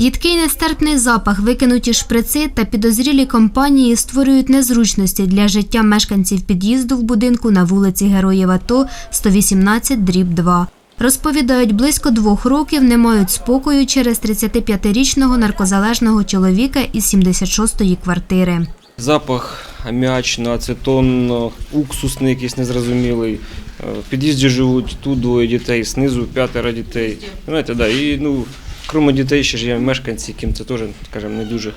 Їдкий нестерпний запах, викинуті шприци та підозрілі компанії створюють незручності для життя мешканців під'їзду в будинку на вулиці Героїв АТО 118 дріб 2. Розповідають, близько двох років не мають спокою через 35-річного наркозалежного чоловіка із 76-ї квартири. Запах аміачно, ацетон, уксусний якийсь незрозумілий. Е, В під'їзді живуть тут двоє дітей, знизу п'ятеро дітей. Знаєте, да, і ну, крім дітей, ще ж є мешканці, яким це теж, скажімо, не дуже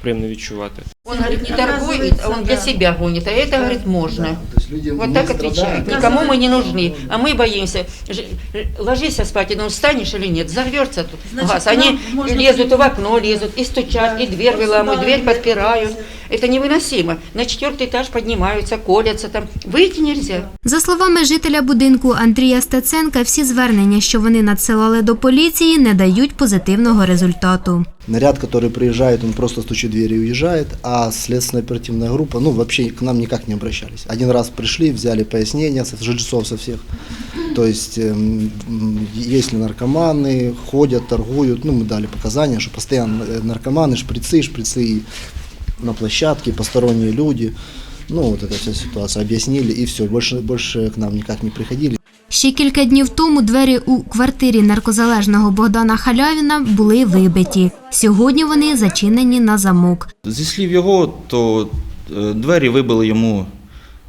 приємно відчувати. Він говорить, не торгует, а він для себе гонить, а це, говорить, можно То есть люди Вот не так страдают. отвечают. Никому мы не нужны, а мы боимся. Ж- ж- Ложись спать, ну встанешь или нет, взорвется тут Значит, газ. к нам Они можно лезут в окно, лезут, и стучат, и дверь выламывают, дверь подпирают. Это невыносимо. На четвертый этаж поднимаются, колятся там. Выйти нельзя. За словами жителя будинку Андрія Стеценка, всі звернення, що вони надсилали до поліції, не дають позитивного результату. Наряд, который приезжает, он просто стучит в дверь и уезжает, а следственная оперативная группа, ну, вообще к нам никак не обращались. Один раз пришли, взяли пояснения со жильцов со всех. То есть, эм, м, есть ли наркоманы, ходят, торгуют. Ну, мы дали показания, что постоянно э, наркоманы, шприцы, шприцы и на площадке, посторонние люди. Ну, вот эта вся ситуация объяснили, и все, больше, больше к нам никак не приходили. Ще кілька днів тому двері у квартирі наркозалежного Богдана Халявіна були вибиті. Сьогодні вони зачинені на замок. Зі слів його, то е, двері вибили йому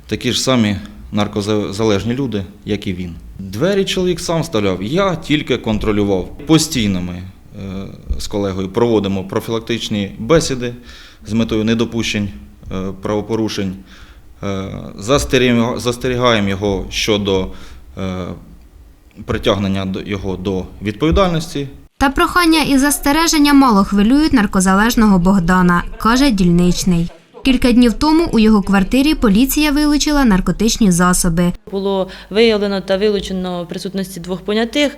такі ж самі наркозалежні люди, як і він. Двері чоловік сам вставляв, я тільки контролював. Постійно ми е, з колегою проводимо профілактичні бесіди з метою недопущень е, правопорушень. Е, застерігаємо- його щодо притягнення його до відповідальності Та прохання і застереження мало хвилюють наркозалежного Богдана, каже дільничний. Кілька днів тому у його квартирі поліція вилучила наркотичні засоби. Було виявлено та вилучено в присутності двох понятих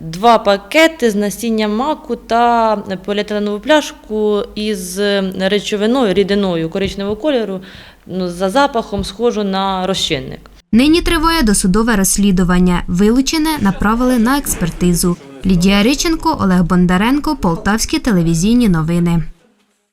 два пакети з насінням маку та поліетиленову пляшку із речовиною, рідиною коричневого кольору, ну, за запахом схожу на розчинник. Нині триває досудове розслідування. Вилучене направили на експертизу. Лідія Риченко, Олег Бондаренко, Полтавські телевізійні новини.